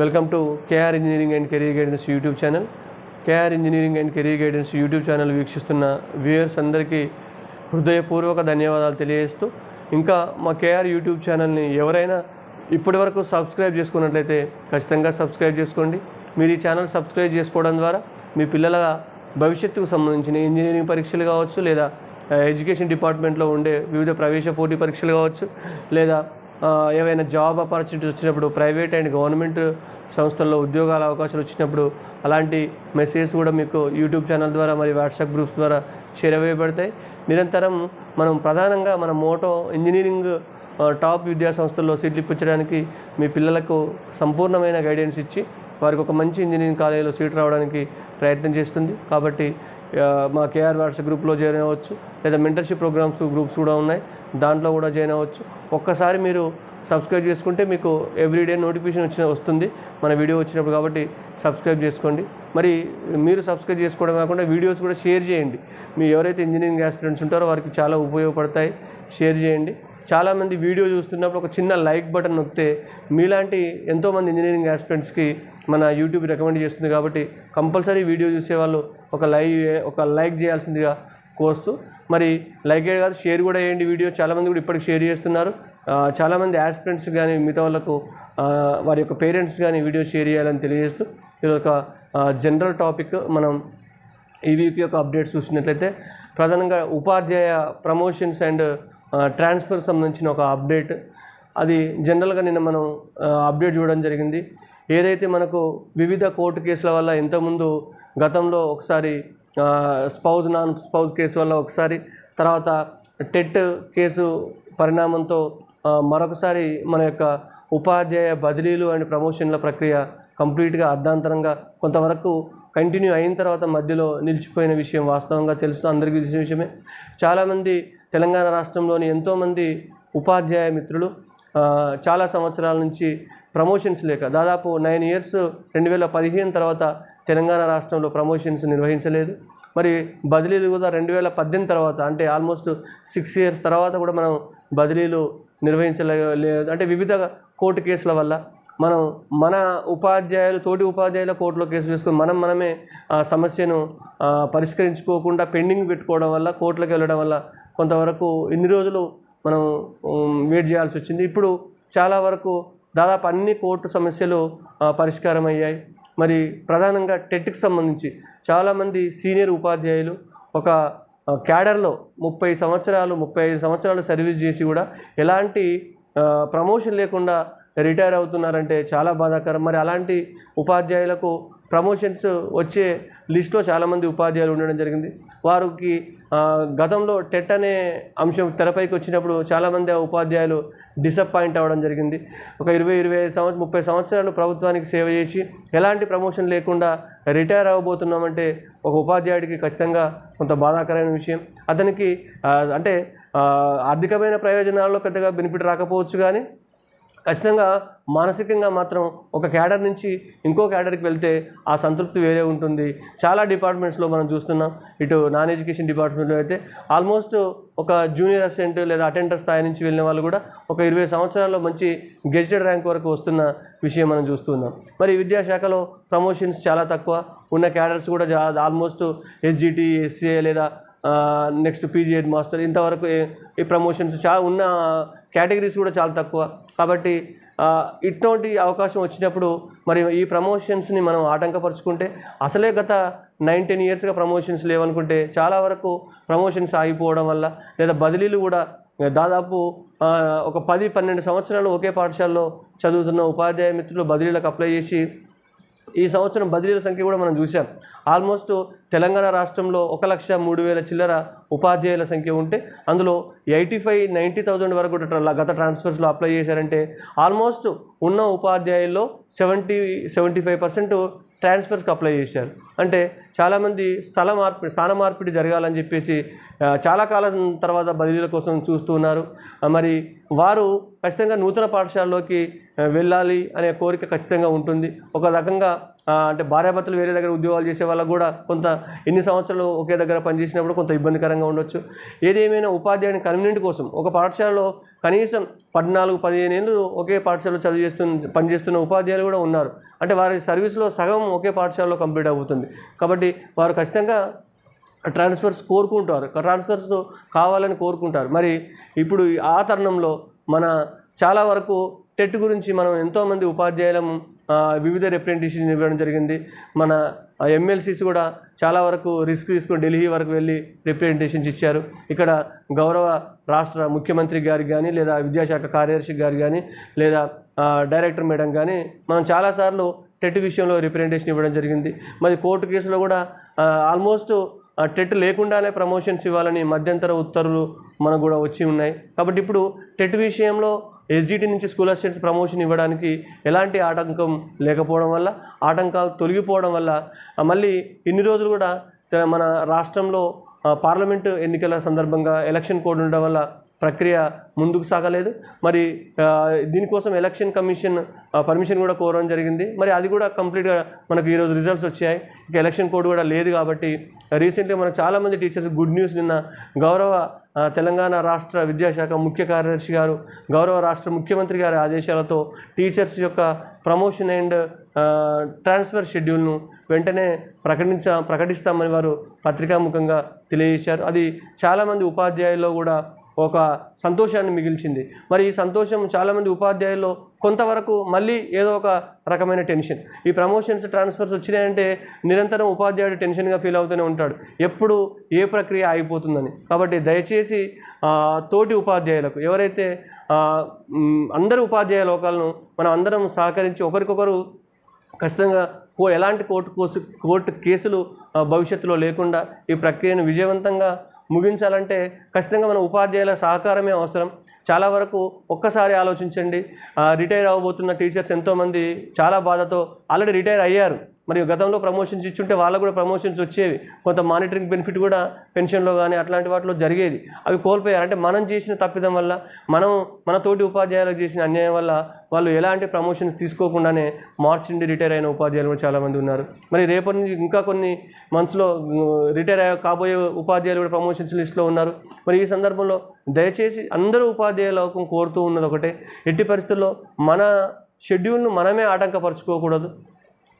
Welcome to KR engineering and career guidance YouTube channel. KR engineering and career guidance YouTube channel వీక్షిస్తున్న viewers అందరికీ హృదయపూర్వక ధన్యవాదాలు తెలియజేస్తూ ఇంకా మా కేఆర్ యూట్యూబ్ ఛానల్ని ఎవరైనా ఇప్పటివరకు సబ్స్క్రైబ్ చేసుకున్నట్లయితే ఖచ్చితంగా సబ్స్క్రైబ్ చేసుకోండి. మీరు ఈ ఛానల్ సబ్స్క్రైబ్ చేసుకోవడం ద్వారా మీ పిల్లల భవిష్యత్తుకు సంబంధించిన ఇంజనీరింగ్ పరీక్షలు కావచ్చు లేదా ఎడ్యుకేషన్ డిపార్ట్మెంట్లో ఉండే వివిధ ప్రవేశ పోటీ పరీక్షలు కావచ్చు లేదా ఏవైనా జాబ్ ఆపర్చునిటీస్ వచ్చినప్పుడు ప్రైవేట్ అండ్ గవర్నమెంట్ సంస్థల్లో ఉద్యోగాల అవకాశాలు వచ్చినప్పుడు అలాంటి మెసేజ్ కూడా మీకు యూట్యూబ్ ఛానల్ ద్వారా మరియు వాట్సాప్ గ్రూప్స్ ద్వారా చేరవేయబడతాయి నిరంతరం మనం ప్రధానంగా మన మోటో ఇంజనీరింగ్ టాప్ విద్యా సంస్థల్లో సీట్లు ఇప్పించడానికి మీ పిల్లలకు సంపూర్ణమైన గైడెన్స్ ఇచ్చి వారికి ఒక మంచి ఇంజనీరింగ్ కాలేజీలో సీట్ రావడానికి ప్రయత్నం చేస్తుంది. కాబట్టి మా కేఆర్ వాట్సాప్ గ్రూప్లో జాయిన్ అవ్వచ్చు. లేదా మెంటర్షిప్ ప్రోగ్రామ్స్ గ్రూప్స్ కూడా ఉన్నాయి. దాంట్లో కూడా జాయిన్ అవ్వచ్చు. ఒక్కసారి మీరు సబ్స్క్రైబ్ చేసుకుంటే మీకు ఎవ్రీడే నోటిఫికేషన్ వచ్చిన వస్తుంది. మన వీడియో వచ్చినప్పుడు కాబట్టి సబ్స్క్రైబ్ చేసుకోండి. మరి మీరు సబ్స్క్రైబ్ చేసుకోవడం కాకుండా వీడియోస్ కూడా షేర్ చేయండి. మీ ఎవరైతే ఇంజనీరింగ్ ఆస్పిరెంట్స్ ఉంటారో వారికి చాలా ఉపయోగపడతాయి. షేర్ చేయండి. చాలామంది వీడియో చూస్తున్నప్పుడు ఒక చిన్న లైక్ బటన్ నొక్కితే మీలాంటి ఎంతోమంది ఇంజనీరింగ్ ఆస్పిరెంట్స్కి మన యూట్యూబ్ రికమెండ్ చేస్తుంది కాబట్టి కంపల్సరీ వీడియో చూసేవాళ్ళు ఒక లైవ్ ఒక లైక్ చేయాల్సిందిగా కోరుస్తూ మరి లైక్ కాదు షేర్ కూడా చేయండి వీడియో. చాలామంది కూడా ఇప్పటికి షేర్ చేస్తున్నారు. చాలామంది ఆస్పిరెంట్స్ కానీ మిగతా వాళ్ళకు వారి యొక్క పేరెంట్స్ కానీ వీడియో షేర్ చేయాలని తెలియజేస్తూ ఇది ఒక జనరల్ టాపిక్ మనం ఈ వీక్ యొక్క అప్డేట్స్ చూసినట్లయితే ప్రధానంగా ఉపాధ్యాయ ప్రమోషన్స్ అండ్ ట్రాన్స్ఫర్ సంబంధించిన ఒక అప్డేట్ అది జనరల్గా నిన్న మనం అప్డేట్ చూడడం జరిగింది. ఏదైతే మనకు వివిధ కోర్టు కేసుల వల్ల ఇంతకుముందు గతంలో ఒకసారి స్పౌజ్ నాన్ స్పౌజ్ కేసు వల్ల ఒకసారి తర్వాత టెట్ కేసు పరిణామంతో మరొకసారి మన యొక్క ఉపాధ్యాయ బదిలీలు అండ్ ప్రమోషన్ల ప్రక్రియ కంప్లీట్గా అర్ధాంతరంగా కొంతవరకు కంటిన్యూ అయిన తర్వాత మధ్యలో నిలిచిపోయిన విషయం వాస్తవంగా తెలుసు అందరికీ తెలిసిన విషయమే. చాలామంది తెలంగాణ రాష్ట్రంలోని ఎంతోమంది ఉపాధ్యాయ మిత్రులు చాలా సంవత్సరాల నుంచి ప్రమోషన్స్ లేక దాదాపు నైన్ ఇయర్స్ రెండు వేల పదిహేను తర్వాత తెలంగాణ రాష్ట్రంలో ప్రమోషన్స్ నిర్వహించలేదు. మరి బదిలీలు కూడా రెండు వేల పద్దెనిమిది తర్వాత అంటే ఆల్మోస్ట్ సిక్స్ ఇయర్స్ తర్వాత కూడా మనం బదిలీలు నిర్వహించలే లేదు అంటే వివిధ కోర్టు కేసుల వల్ల మనం మన ఉపాధ్యాయులు తోటి ఉపాధ్యాయుల కోర్టులో కేసు వేసుకొని మనం మనమే ఆ సమస్యను పరిష్కరించుకోకుండా పెండింగ్ పెట్టుకోవడం వల్ల కోర్టులకు వెళ్ళడం వల్ల కొంతవరకు ఇన్ని రోజులు మనం వెయిట్ చేయాల్సి వచ్చింది. ఇప్పుడు చాలా వరకు దాదాపు అన్ని కోర్టు సమస్యలు పరిష్కారం అయ్యాయి మరి ప్రధానంగా టెట్కి సంబంధించి చాలామంది సీనియర్ ఉపాధ్యాయులు ఒక క్యాడర్లో ముప్పై సంవత్సరాలు ముప్పై ఐదు సంవత్సరాలు సర్వీస్ చేసి కూడా ఎలాంటి ప్రమోషన్ లేకుండా రిటైర్ అవుతున్నారంటే చాలా బాధాకరం. మరి అలాంటి ఉపాధ్యాయులకు ప్రమోషన్స్ వచ్చే లిస్ట్లో చాలామంది ఉపాధ్యాయులు ఉండడం జరిగింది. వారికి గతంలో టెట్ అనే అంశం తెరపైకి వచ్చినప్పుడు చాలామంది ఆ ఉపాధ్యాయులు డిసప్పాయింట్ అవ్వడం జరిగింది. ఒక ఇరవై ఇరవై ఐదు సంవత్సరం ముప్పై సంవత్సరాలు ప్రభుత్వానికి సేవ చేసి ఎలాంటి ప్రమోషన్ లేకుండా రిటైర్ అవ్వబోతున్నామంటే ఒక ఉపాధ్యాయుడికి ఖచ్చితంగా కొంత బాధాకరమైన విషయం. అతనికి అంటే ఆర్థికమైన ప్రయోజనాల్లో పెద్దగా బెనిఫిట్ రాకపోవచ్చు కానీ ఖచ్చితంగా మానసికంగా మాత్రం ఒక క్యాడర్ నుంచి ఇంకో క్యాడర్కి వెళ్తే ఆ సంతృప్తి వేరే ఉంటుంది. చాలా డిపార్ట్మెంట్స్లో మనం చూస్తున్నాం. ఇటు నాన్ ఎడ్యుకేషన్ డిపార్ట్మెంట్లో అయితే ఆల్మోస్ట్ ఒక జూనియర్ అసిస్టెంట్ లేదా అటెండర్ స్థాయి నుంచి వెళ్ళిన వాళ్ళు కూడా ఒక ఇరవై సంవత్సరాల్లో మంచి గెజిటెడ్ ర్యాంక్ వరకు వస్తున్న విషయం మనం చూస్తున్నాం మరి విద్యాశాఖలో ప్రమోషన్స్ చాలా తక్కువ. ఉన్న క్యాడర్స్ కూడా ఆల్మోస్ట్ ఎస్జిటి ఎస్సీఏ లేదా నెక్స్ట్ పీజీ హెడ్ మాస్టర్ ఇంతవరకు ఈ ప్రమోషన్స్ చాలా ఉన్న కేటగిరీస్ కూడా చాలా తక్కువ. కాబట్టి ఇటువంటి అవకాశం వచ్చినప్పుడు మరి ఈ ప్రమోషన్స్ని మనం ఆటంకపరుచుకుంటే అసలే గత నైన్ టెన్ ఇయర్స్గా ప్రమోషన్స్ లేవనుకుంటే చాలా వరకు ప్రమోషన్స్ ఆగిపోవడం వల్ల లేదా బదిలీలు కూడా దాదాపు ఒక పది పన్నెండు సంవత్సరాలు ఒకే పాఠశాలలో చదువుతున్న ఉపాధ్యాయ మిత్రులు బదిలీలకు అప్లై చేసి ఈ సంవత్సరం బదిలీల సంఖ్య కూడా మనం చూసాం ఆల్మోస్ట్ తెలంగాణ రాష్ట్రంలో ఒక లక్ష మూడు వేల చిల్లర ఉపాధ్యాయుల సంఖ్య ఉంటే అందులో ఎయిటీ ఫైవ్ నైంటీ థౌజండ్ వరకు గత ట్రాన్స్ఫర్స్లో అప్లై చేశారంటే ఆల్మోస్ట్ ఉన్న ఉపాధ్యాయుల్లో సెవెంటీ సెవెంటీ ఫైవ్ పర్సెంట్ ట్రాన్స్ఫర్స్కి అప్లై చేశారు. అంటే చాలామంది స్థల మార్పిడి స్థాన మార్పిడి జరగాలని చెప్పేసి చాలా కాలం తర్వాత బదిలీల కోసం చూస్తూ ఉన్నారు. మరి వారు ఖచ్చితంగా నూతన పాఠశాలలోకి వెళ్ళాలి అనే కోరిక ఖచ్చితంగా ఉంటుంది. ఒక రకంగా అంటే భార్యాభర్తలు వేరే దగ్గర ఉద్యోగాలు చేసే వాళ్ళకు కూడా కొంత ఎన్ని సంవత్సరాలు ఒకే దగ్గర పనిచేసినప్పుడు కొంత ఇబ్బందికరంగా ఉండొచ్చు. ఏదేమైనా ఉపాధ్యాయుని కన్వీనియంట్ కోసం ఒక పాఠశాలలో కనీసం పద్నాలుగు పదిహేను ఏళ్ళు ఒకే పాఠశాలలో చదువు చేస్తున్న పనిచేస్తున్న ఉపాధ్యాయులు కూడా ఉన్నారు. అంటే వారి సర్వీస్లో సగం ఒకే పాఠశాలలో కంప్లీట్ అవుతుంది. కాబట్టి వారు ఖచ్చితంగా ట్రాన్స్ఫర్స్ కోరుకుంటారు. ట్రాన్స్ఫర్స్ కావాలని కోరుకుంటారు. మరి ఇప్పుడు ఆ తరుణంలో మన చాలా వరకు టెట్ గురించి మనం ఎంతోమంది ఉపాధ్యాయులం వివిధ రిప్రజెంటేషన్ ఇవ్వడం జరిగింది. మన ఎమ్మెల్సీస్ కూడా చాలా వరకు రిస్క్ తీసుకుని ఢిల్లీ వరకు వెళ్ళి రిప్రజెంటేషన్స్ ఇచ్చారు. ఇక్కడ గౌరవ రాష్ట్ర ముఖ్యమంత్రి గారికి కానీ లేదా విద్యాశాఖ కార్యదర్శి గారు కానీ లేదా డైరెక్టర్ మేడం కానీ మనం చాలాసార్లు టెట్ విషయంలో రిప్రజెంటేషన్ ఇవ్వడం జరిగింది. మరి కోర్టు కేసులో కూడా ఆల్మోస్ట్ ఆ టెట్ లేకుండానే ప్రమోషన్స్ ఇవ్వాలని మధ్యంతర ఉత్తర్వులు మనకు కూడా వచ్చి ఉన్నాయి. కాబట్టి ఇప్పుడు టెట్ విషయంలో ఎస్జిటి నుంచి స్కూల్ అసిస్టెంట్స్ ప్రమోషన్ ఇవ్వడానికి ఎలాంటి ఆటంకం లేకపోవడం వల్ల ఆటంకాలు తొలగిపోవడం వల్ల మళ్ళీ ఇన్ని రోజులు కూడా మన రాష్ట్రంలో పార్లమెంటు ఎన్నికల సందర్భంగా ఎలక్షన్ కోడ్ ఉండడం వల్ల ప్రక్రియ ముందుకు సాగలేదు. మరి దీనికోసం ఎలక్షన్ కమిషన్ పర్మిషన్ కూడా కోరడం జరిగింది. మరి అది కూడా కంప్లీట్గా మనకు ఈరోజు రిజల్ట్స్ వచ్చాయి. ఇక ఎలక్షన్ కోడ్ కూడా లేదు కాబట్టి రీసెంట్గా మనం చాలామంది టీచర్స్ గుడ్ న్యూస్ నిన్న గౌరవ తెలంగాణ రాష్ట్ర విద్యాశాఖ ముఖ్య కార్యదర్శి గారు గౌరవ రాష్ట్ర ముఖ్యమంత్రి గారి ఆదేశాలతో టీచర్స్ యొక్క ప్రమోషన్ అండ్ ట్రాన్స్ఫర్ షెడ్యూల్ను వెంటనే ప్రకటించ ప్రకటిస్తామని వారు పత్రికాముఖంగా తెలియజేశారు. అది చాలామంది ఉపాధ్యాయుల్లో కూడా ఒక సంతోషాన్ని మిగిల్చింది. మరి ఈ సంతోషం చాలామంది ఉపాధ్యాయుల్లో కొంతవరకు మళ్ళీ ఏదో ఒక రకమైన టెన్షన్. ఈ ప్రమోషన్స్ ట్రాన్స్ఫర్స్ వచ్చినాయంటే నిరంతరం ఉపాధ్యాయుడు టెన్షన్గా ఫీల్ అవుతూనే ఉంటాడు. ఎప్పుడు ఏ ప్రక్రియ ఆగిపోతుందని. కాబట్టి దయచేసి తోటి ఉపాధ్యాయులకు ఎవరైతే అందరు ఉపాధ్యాయ లోకాలను మనం అందరం సహకరించి ఒకరికొకరు ఖచ్చితంగా కో ఎలాంటి కోర్టు కోసు కోర్టు కేసులు భవిష్యత్తులో లేకుండా ఈ ప్రక్రియను విజయవంతంగా ముగించాలంటే ఖచ్చితంగా మన ఉపాధ్యాయుల సహకారమే అవసరం. చాలా వరకు ఒక్కసారి ఆలోచించండి. రిటైర్ అవ్వబోతున్న టీచర్స్ ఎంతోమంది చాలా బాధతో ఆల్రెడీ రిటైర్ అయ్యారు. మరియు గతంలో ప్రమోషన్స్ ఇచ్చుంటే వాళ్ళకు కూడా ప్రమోషన్స్ వచ్చేవి. కొంత మానిటరింగ్ బెనిఫిట్ కూడా పెన్షన్లో కానీ అట్లాంటి వాటిలో జరిగేది. అవి కోల్పోయారు. అంటే మనం చేసిన తప్పిదం వల్ల మనం మన తోటి ఉపాధ్యాయులకు చేసిన అన్యాయం వల్ల వాళ్ళు ఎలాంటి ప్రమోషన్స్ తీసుకోకుండానే మార్చ్ నుండి రిటైర్ అయిన ఉపాధ్యాయులు కూడా చాలామంది ఉన్నారు. మరి రేపటి నుంచి ఇంకా కొన్ని మంత్స్లో రిటైర్ అయ్యే కాబోయే ఉపాధ్యాయులు కూడా ప్రమోషన్స్ లిస్ట్లో ఉన్నారు. మరి ఈ సందర్భంలో దయచేసి అందరూ ఉపాధ్యాయుల లోకం కోరుతూ ఉన్నది ఒకటే. ఎట్టి పరిస్థితుల్లో మన షెడ్యూల్ను మనమే ఆటంకపరచుకోకూడదు.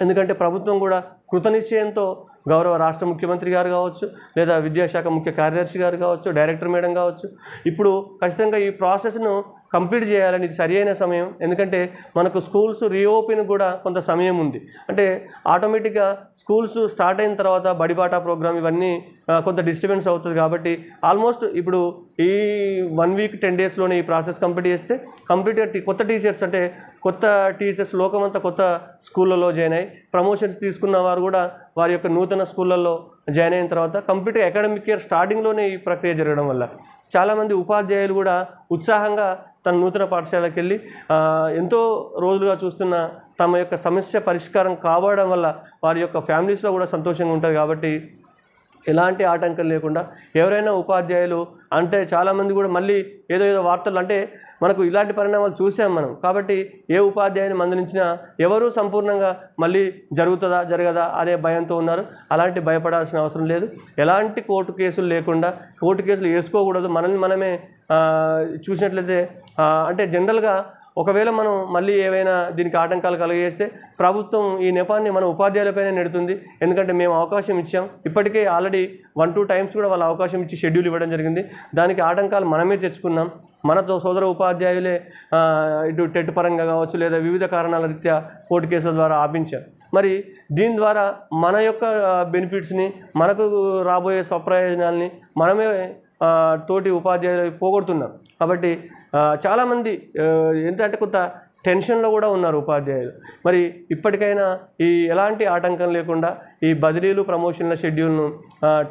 ఎందుకంటే ప్రభుత్వం కూడా కృతనిశ్చయంతో గౌరవ రాష్ట్ర ముఖ్యమంత్రి గారు కావచ్చు లేదా విద్యాశాఖ ముఖ్య కార్యదర్శి గారు కావచ్చు డైరెక్టర్ మేడం కావచ్చు ఇప్పుడు ఖచ్చితంగా ఈ ప్రాసెస్ను కంప్లీట్ చేయాలని ఇది సరియైన సమయం. ఎందుకంటే మనకు స్కూల్స్ రీఓపెన్ కూడా కొంత సమయం ఉంది. అంటే ఆటోమేటిక్గా స్కూల్స్ స్టార్ట్ అయిన తర్వాత బడిబాటా ప్రోగ్రామ్ ఇవన్నీ కొంత డిస్టర్బెన్స్ అవుతుంది కాబట్టి ఆల్మోస్ట్ ఇప్పుడు ఈ వన్ వీక్ టెన్ డేస్లోనే ఈ ప్రాసెస్ కంప్లీట్ చేస్తే కంప్లీట్గా కొత్త టీచర్స్ అంటే కొత్త టీచర్స్ లోకమంతా కొత్త స్కూళ్ళలో జాయిన్ అయ్యి ప్రమోషన్స్ తీసుకున్న వారు కూడా వారి యొక్క నూతన స్కూళ్ళల్లో జాయిన్ అయిన తర్వాత కంప్లీట్గా అకాడమిక్ ఇయర్ స్టార్టింగ్లోనే ఈ ప్రక్రియ జరగడం వల్ల చాలామంది ఉపాధ్యాయులు కూడా ఉత్సాహంగా తన నూతన పాఠశాలకు వెళ్ళి ఎంతో రోజులుగా చూస్తున్న తమ యొక్క సమస్య పరిష్కారం కావడం వల్ల వారి యొక్క ఫ్యామిలీస్లో కూడా సంతోషంగా ఉంటుంది కాబట్టి ఎలాంటి ఆటంకం లేకుండా ఎవరైనా ఉపాధ్యాయులు అంటే చాలామంది కూడా మళ్ళీ ఏదో ఏదో వార్తలు అంటే మనకు ఇలాంటి పరిణామాలు చూసాం మనం. కాబట్టి ఏ ఉపాధ్యాయుని మందలించినా ఎవరూ సంపూర్ణంగా మళ్ళీ జరుగుతుందా జరగదా అనే భయంతో ఉన్నారు. అలాంటి భయపడాల్సిన అవసరం లేదు. ఎలాంటి కోర్టు కేసులు లేకుండా కోర్టు కేసులు వేసుకోకూడదు. మనల్ని మనమే చూసినట్లయితే అంటే జనరల్గా ఒకవేళ మనం మళ్ళీ ఏవైనా దీనికి ఆటంకాలు కలిగేస్తే ప్రభుత్వం ఈ నెపాన్ని మన ఉపాధ్యాయులపైనే నెడుతుంది. ఎందుకంటే మేము అవకాశం ఇచ్చాం. ఇప్పటికే ఆల్రెడీ వన్ టూ టైమ్స్ కూడా వాళ్ళు అవకాశం ఇచ్చి షెడ్యూల్ ఇవ్వడం జరిగింది. దానికి ఆటంకాలు మనమే తెచ్చుకున్నాం. మనతో సోదర ఉపాధ్యాయులే ఇటు టెట్ పరంగా కావచ్చు లేదా వివిధ కారణాల రీత్యా కోర్టు కేసుల ద్వారా ఆపించారు. మరి దీని ద్వారా మన యొక్క బెనిఫిట్స్ని మనకు రాబోయే స్వప్రయోజనాల్ని మనమే తోటి ఉపాధ్యాయులు పోగొడుతున్నాం. కాబట్టి చాలామంది ఎంత ఏంటంటే కొంత టెన్షన్లో కూడా ఉన్నారు ఉపాధ్యాయులు. మరి ఇప్పటికైనా ఈ ఎలాంటి ఆటంకం లేకుండా ఈ బదిలీలు ప్రమోషన్ల షెడ్యూల్ను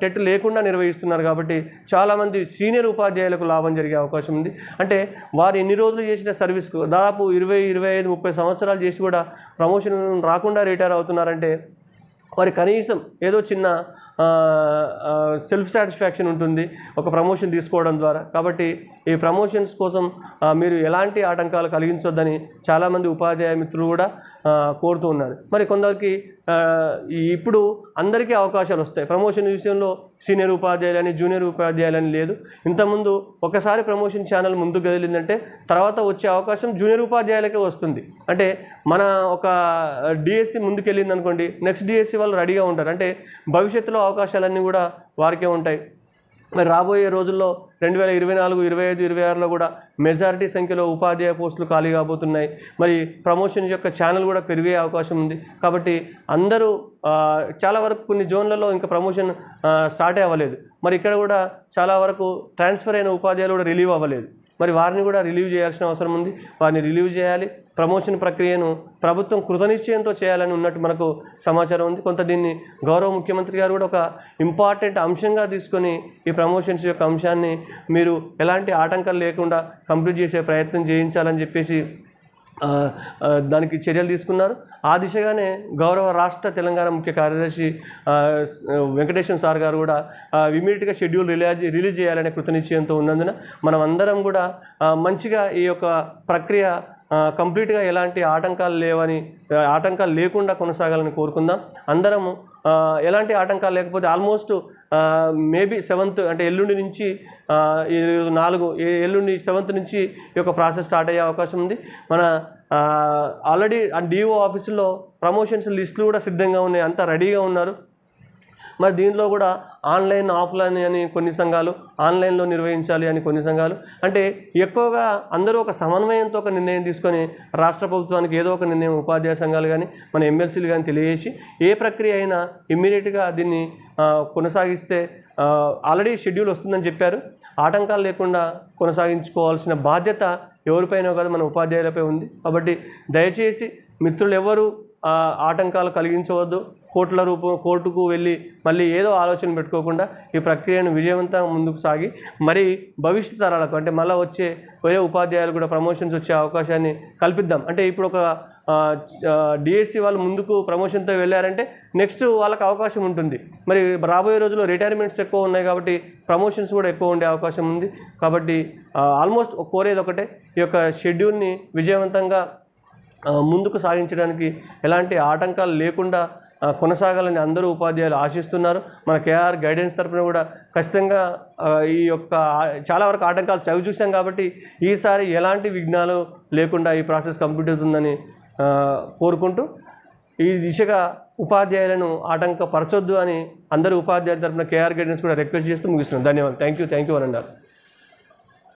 టెట్ లేకుండా నిర్వహిస్తున్నారు కాబట్టి చాలామంది సీనియర్ ఉపాధ్యాయులకు లాభం జరిగే అవకాశం ఉంది. అంటే వారు ఎన్ని రోజులు చేసిన సర్వీస్కు దాదాపు ఇరవై ఇరవై ఐదు ముప్పై సంవత్సరాలు చేసి కూడా ప్రమోషన్ రాకుండా రిటైర్ అవుతున్నారంటే వారి కనీసం ఏదో చిన్న సెల్ఫ్ సాటిస్ఫాక్షన్ ఉంటుంది ఒక ప్రమోషన్ తీసుకోవడం ద్వారా. కాబట్టి ఈ ప్రమోషన్స్ కోసం మీరు ఎలాంటి ఆటంకాలు కలిగించొద్దని చాలామంది ఉపాధ్యాయ మిత్రులు కూడా కోరుతూ ఉన్నారు. మరి కొందరికి ఇప్పుడు అందరికీ అవకాశాలు వస్తాయి. ప్రమోషన్ విషయంలో సీనియర్ ఉపాధ్యాయులని జూనియర్ ఉపాధ్యాయులని లేదు. ఇంతకుముందు ఒకసారి ప్రమోషన్ ఛానల్ ముందుకు కదిలిందంటే తర్వాత వచ్చే అవకాశం జూనియర్ ఉపాధ్యాయులకే వస్తుంది. అంటే మన ఒక డిఎస్సి ముందుకెళ్ళింది అనుకోండి నెక్స్ట్ డిఎస్సి వాళ్ళు రెడీగా ఉంటారు. అంటే భవిష్యత్తులో అవకాశాలన్నీ కూడా వారికే ఉంటాయి. మరి రాబోయే రోజుల్లో రెండు వేల ఇరవై నాలుగు ఇరవై ఐదు ఇరవై ఆరులో కూడా మెజారిటీ సంఖ్యలో ఉపాధ్యాయ పోస్టులు ఖాళీ కాబోతున్నాయి. మరి ప్రమోషన్ యొక్క ఛానల్ కూడా పెరిగే అవకాశం ఉంది. కాబట్టి అందరూ చాలా వరకు కొన్ని జోన్లలో ఇంకా ప్రమోషన్ స్టార్ట్ అవ్వలేదు. మరి ఇక్కడ కూడా చాలా వరకు ట్రాన్స్ఫర్ అయిన ఉపాధ్యాయులు కూడా రిలీవ్ అవ్వలేదు. మరి వారిని కూడా రిలీవ్ చేయాల్సిన అవసరం ఉంది. వారిని రిలీవ్ చేయాలి. ప్రమోషన్ ప్రక్రియను ప్రభుత్వం కృతనిశ్చయంతో చేయాలని ఉన్నట్టు మనకు సమాచారం ఉంది. కొంత దీన్ని గౌరవ ముఖ్యమంత్రి గారు కూడా ఒక ఇంపార్టెంట్ అంశంగా తీసుకొని ఈ ప్రమోషన్స్ యొక్క అంశాన్ని మీరు ఎలాంటి ఆటంకాలు లేకుండా కంప్లీట్ చేసే ప్రయత్నం చేయించాలని చెప్పేసి దానికి చర్యలు తీసుకున్నారు. ఆ దిశగానే గౌరవ రాష్ట్ర తెలంగాణ ముఖ్య కార్యదర్శి వెంకటేశ్వర సార్ గారు కూడా ఇమీడియట్గా షెడ్యూల్ రిలీజ్ రిలీజ్ చేయాలనే కృతనిశ్చయంతో ఉన్నందున మనం అందరం కూడా మంచిగా ఈ యొక్క ప్రక్రియ కంప్లీట్గా ఎలాంటి ఆటంకాలు లేవని ఆటంకాలు లేకుండా కొనసాగాలని కోరుకుందాం. అందరము ఎలాంటి ఆటంకాలు లేకపోతే ఆల్మోస్ట్ మేబీ సెవెంత్ అంటే ఎల్లుండి నుంచి నాలుగు ఏ- ఎల్లుండి సెవెంత్ నుంచి ఈ యొక్క ప్రాసెస్ స్టార్ట్ అయ్యే అవకాశం ఉంది. మన ఆల్రెడీ డిఓ ఆఫీసులో ప్రమోషన్స్ లిస్టులు కూడా సిద్ధంగా ఉన్నాయి. అంతా రెడీగా ఉన్నారు. మరి దీనిలో కూడా ఆన్లైన్ ఆఫ్లైన్ అని కొన్ని సంఘాలు ఆన్లైన్లో నిర్వహించాలి అని కొన్ని సంఘాలు. అంటే ఎక్కువగా అందరూ ఒక సమన్వయంతో ఒక నిర్ణయం తీసుకొని రాష్ట్ర ప్రభుత్వానికి ఏదో ఒక నిర్ణయం ఉపాధ్యాయ సంఘాలు కానీ మన ఎమ్మెల్సీలు కానీ తెలియజేసి ఏ ప్రక్రియ అయినా ఇమ్మీడియట్గా దీన్ని కొనసాగిస్తే ఆల్రెడీ షెడ్యూల్ వస్తుందని చెప్పారు. ఆటంకాలు లేకుండా కొనసాగించుకోవాల్సిన బాధ్యత ఎవరిపైన కాదు మన ఉపాధ్యాయులపై ఉంది. కాబట్టి దయచేసి మిత్రులు ఎవరు ఆటంకాలు కలిగించవద్దు. కోర్టుల రూపం కోర్టుకు వెళ్ళి మళ్ళీ ఏదో ఆలోచన పెట్టుకోకుండా ఈ ప్రక్రియను విజయవంతంగా ముందుకు సాగి మరి భవిష్యత్ తరాలకు అంటే మళ్ళీ వచ్చే వేరే ఉపాధ్యాయులు కూడా ప్రమోషన్స్ వచ్చే అవకాశాన్ని కల్పిద్దాం. అంటే ఇప్పుడు ఒక డిఎస్సి వాళ్ళు ముందుకు ప్రమోషన్తో వెళ్ళారంటే నెక్స్ట్ వాళ్ళకి అవకాశం ఉంటుంది. మరి రాబోయే రోజుల్లో రిటైర్మెంట్స్ ఎక్కువ ఉన్నాయి కాబట్టి ప్రమోషన్స్ కూడా ఎక్కువ ఉండే అవకాశం ఉంది. కాబట్టి ఆల్మోస్ట్ కోరేది ఒకటే ఈ యొక్క షెడ్యూల్ని విజయవంతంగా ముందుకు సాగించడానికి ఎలాంటి ఆటంకాలు లేకుండా కొనసాగాలని అందరూ ఉపాధ్యాయులు ఆశిస్తున్నారు. మన కేఆర్ గైడెన్స్ తరపున కూడా ఖచ్చితంగా ఈ యొక్క చాలా వరకు ఆటంకాలు చవి చూసాం కాబట్టి ఈసారి ఎలాంటి విఘ్నాలు లేకుండా ఈ ప్రాసెస్ కంప్లీట్ అవుతుందని కోరుకుంటూ ఈ దిశగా ఉపాధ్యాయులను ఆటంకపరచొద్దు అని అందరూ ఉపాధ్యాయుల తరఫున కేఆర్ గైడెన్స్ కూడా రిక్వెస్ట్ చేస్తూ ముగిస్తున్నాం. ధన్యవాదాలు. థ్యాంక్ యూ థ్యాంక్ యూ అని అన్నారు